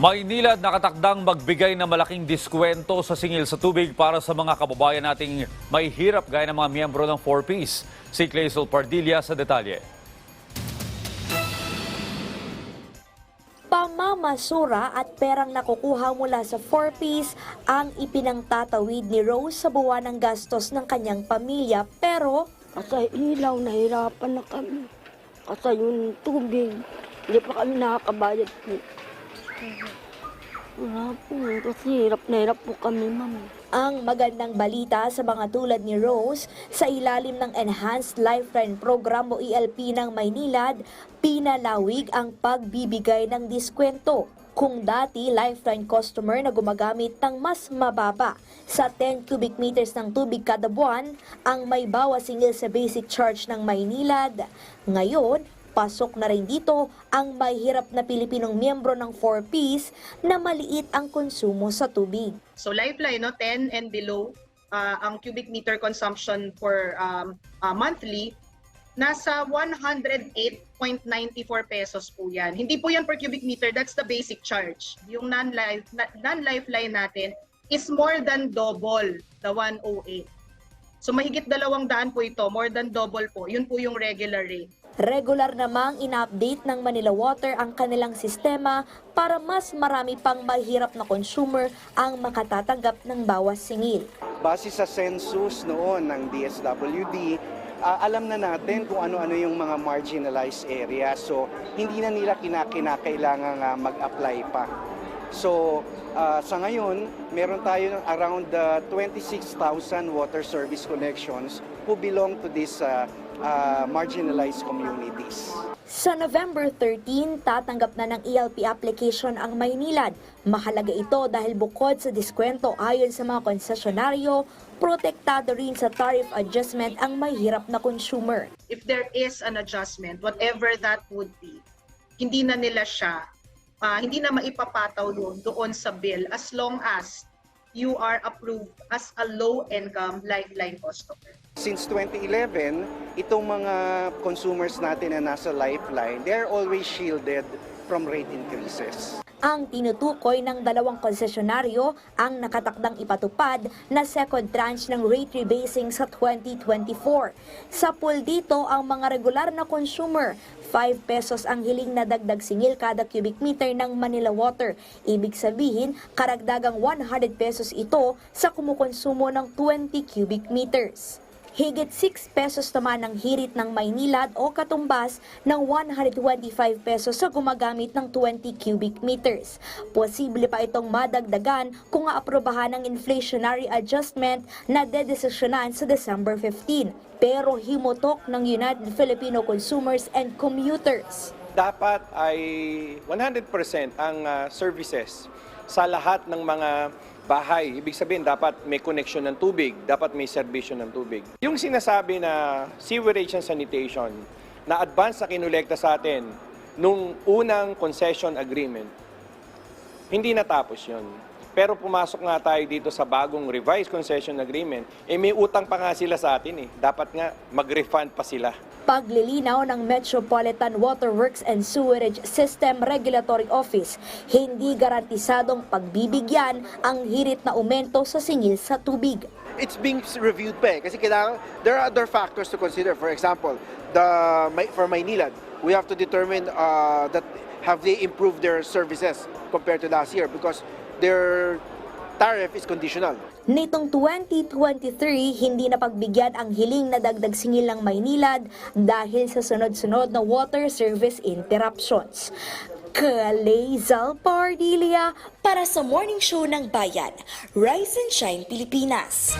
Maynila nakatakdang magbigay ng malaking diskwento sa singil sa tubig para sa mga kababayan nating may hirap gaya ng mga miyembro ng 4Ps. Si Clazel Pardilla sa detalye. Pamamasura at perang nakukuha mula sa 4Ps ang ipinangtatawid ni Rose sa buwan ng gastos ng kanyang pamilya pero Kasi ilaw, nahirapan na kami. Kasi yung tubig, hindi pa kami nakakabayad po. Wala po, kasi hirap na hirap po kami, ma'am. ang magandang balita sa mga tulad ni Rose sa ilalim ng Enhanced Lifeline Program o ELP ng Maynilad, pinalawig ang pagbibigay ng diskwento. Kung dati lifeline customer na gumagamit ng mas mababa sa 10 cubic meters ng tubig kada buwan, ang may bawas singil sa basic charge ng Maynilad. Ngayon, pasok na rin dito ang may hirap na Pilipinong miyembro ng 4Ps na maliit ang konsumo sa tubig. So lifeline, no, 10 and below, uh, ang cubic meter consumption for um, uh, monthly, nasa 108.94 pesos po yan. Hindi po yan per cubic meter, that's the basic charge. Yung non-life, non-lifeline natin is more than double the 108. So mahigit dalawang daan po ito, more than double po. Yun po yung regular rate. Regular namang ina-update ng Manila Water ang kanilang sistema para mas marami pang mahirap na consumer ang makatatanggap ng bawas singil. Base sa census noon ng DSWD, ah, alam na natin kung ano-ano yung mga marginalized area. So, hindi na nila kinakinakailangan mag-apply pa. So, ah, sa ngayon, meron tayo ng around ah, 26,000 water service connections who belong to these ah, ah, marginalized communities. Sa November 13, tatanggap na ng ELP application ang Maynilad. Mahalaga ito dahil bukod sa diskwento ayon sa mga konsesyonaryo, protektado rin sa tariff adjustment ang mahirap na consumer. if there is an adjustment, whatever that would be, hindi na nila siya, ah, hindi na maipapataw doon, doon sa bill as long as you are approved as a low-income lifeline customer. Since 2011, itong mga consumers natin na nasa lifeline, they're always shielded from rate increases. Ang tinutukoy ng dalawang konsesyonaryo ang nakatakdang ipatupad na second tranche ng rate rebasing sa 2024. Sa pool dito, ang mga regular na consumer, 5 pesos ang hiling na dagdag singil kada cubic meter ng Manila Water. Ibig sabihin, karagdagang 100 pesos ito sa kumukonsumo ng 20 cubic meters. Higit 6 pesos naman ang hirit ng Maynilad o katumbas ng 125 pesos sa gumagamit ng 20 cubic meters. Posible pa itong madagdagan kung aprobahan ng inflationary adjustment na dedesisyonan sa December 15. Pero himutok ng United Filipino Consumers and Commuters. Dapat ay 100% ang ah, services sa lahat ng mga bahay. Ibig sabihin, dapat may connection ng tubig, dapat may serbisyo ng tubig. Yung sinasabi na sewerage and sanitation, na advance na kinolekta sa atin nung unang concession agreement, hindi natapos yon. Pero pumasok nga tayo dito sa bagong revised concession agreement, eh may utang pa nga sila sa atin eh. Dapat nga mag-refund pa sila. Paglilinaw ng Metropolitan Water Works and Sewerage System Regulatory Office, hindi garantisadong pagbibigyan ang hirit na aumento sa singil sa tubig. it's being reviewed pa eh. Kasi kailangan, there are other factors to consider. For example, the for Maynilad, we have to determine uh, that have they improved their services compared to last year because their tariff is conditional. Nitong 2023, hindi na pagbigyan ang hiling na dagdag singil ng Maynilad dahil sa sunod-sunod na water service interruptions. Kalezal Pardilia para sa Morning Show ng Bayan, Rise and Shine Pilipinas.